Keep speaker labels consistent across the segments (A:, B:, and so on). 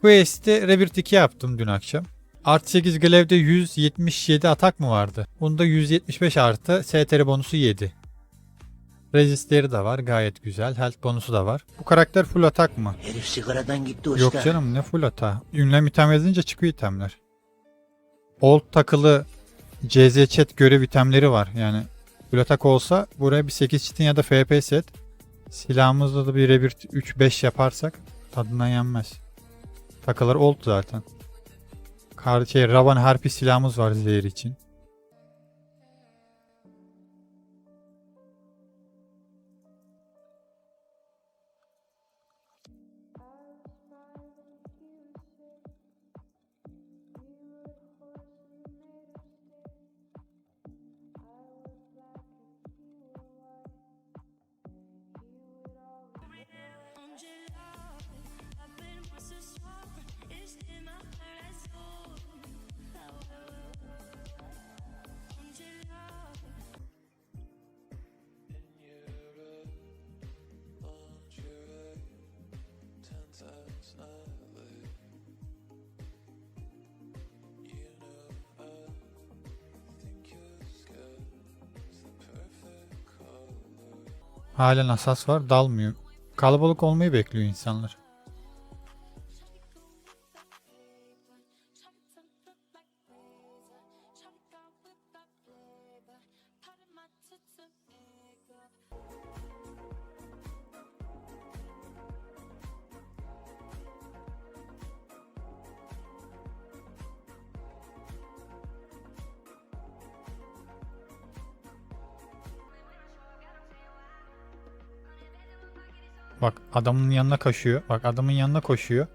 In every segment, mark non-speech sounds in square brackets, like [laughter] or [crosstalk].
A: Quest'i Rebirth 2 yaptım dün akşam. Artı 8 Glaive'de 177 atak mı vardı? Bunda 175 artı STR bonusu 7. Resistleri de var gayet güzel. Health bonusu da var. Bu karakter full atak mı?
B: Herif sigaradan gitti
A: Yok canım ne full ata. Ünlem item yazınca çıkıyor itemler. Old takılı CZ chat görev itemleri var. Yani full atak olsa buraya bir 8 çitin ya da FP set. Silahımızda da bir Rebirth 3-5 yaparsak tadından yenmez. Takılar old zaten. Kar şey, Ravan Harpi silahımız var zehir için. Halen asas var dalmıyor. Kalabalık olmayı bekliyor insanlar. Bak adamın yanına koşuyor. Bak adamın yanına koşuyor.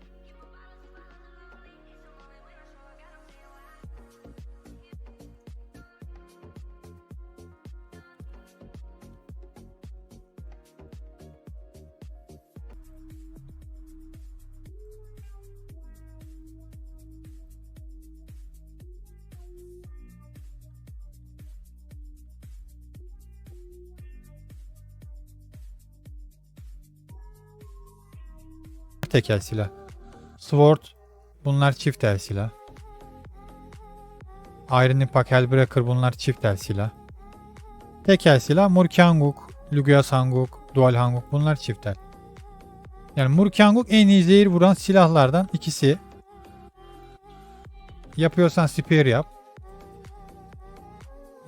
A: Tekel silah. Sword bunlar çift el silah. Iron Impact Hellbreaker bunlar çift el silah. Tekel silah Murkanguk, Lugia Sanguk, Dual Hanguk bunlar çift el. Yani Murkanguk en iyi zehir vuran silahlardan ikisi. Yapıyorsan Spear yap.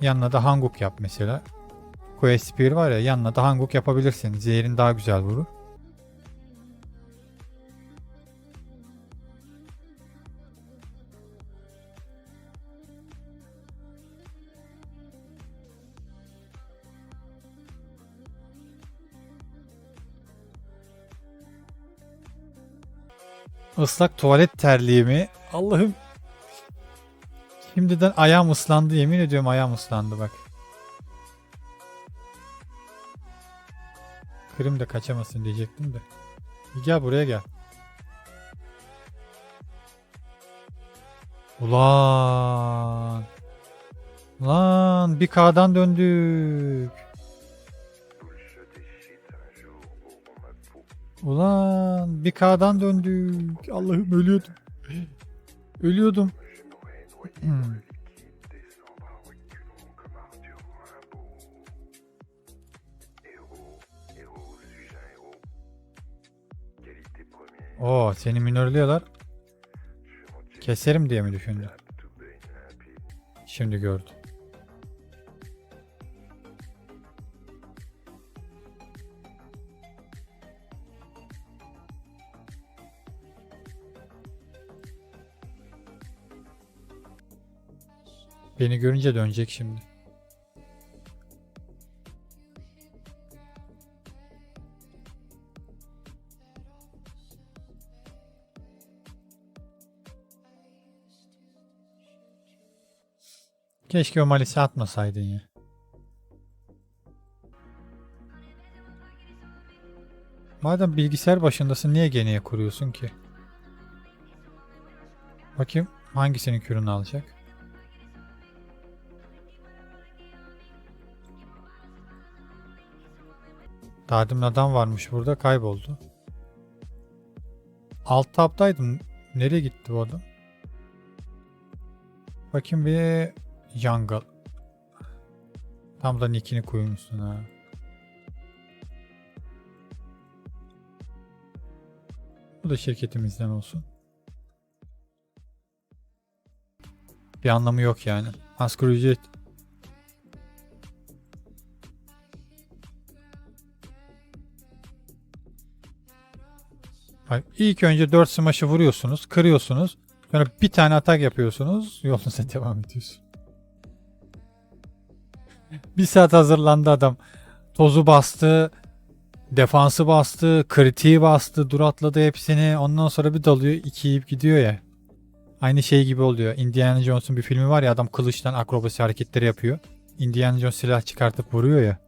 A: Yanına da Hanguk yap mesela. Quest Spear var ya yanına da Hanguk yapabilirsin. Zehirin daha güzel vurur. Islak tuvalet terliğimi. Allah'ım. Şimdiden ayağım ıslandı. Yemin ediyorum ayağım ıslandı bak. Kırım da kaçamasın diyecektim de. Gel buraya gel. Ulan. Lan bir K'dan döndük. Ulan bir K'dan döndük. Allah'ım ölüyordum. Ölüyordum. Hmm. Oo seni minörlüyorlar. Keserim diye mi düşündün? Şimdi gördüm. Beni görünce dönecek şimdi. Keşke o malisi atmasaydın ya. Madem bilgisayar başındasın niye geniye kuruyorsun ki? Bakayım hangisinin kürünü alacak? Daha demin adam varmış burada kayboldu. Alt tabdaydım. Nereye gitti bu adam? Bakayım bir Jungle. Tam da nickini koymuşsun ha. Bu da şirketimizden olsun. Bir anlamı yok yani. Asgari ücret Bak, ilk önce 4 smash'ı vuruyorsunuz, kırıyorsunuz. Sonra bir tane atak yapıyorsunuz, [laughs] yolunuza devam ediyorsun. bir saat hazırlandı adam. Tozu bastı, defansı bastı, kritiği bastı, dur atladı hepsini. Ondan sonra bir dalıyor, iki yiyip gidiyor ya. Aynı şey gibi oluyor. Indiana Jones'un bir filmi var ya adam kılıçtan akrobasi hareketleri yapıyor. Indiana Jones silah çıkartıp vuruyor ya.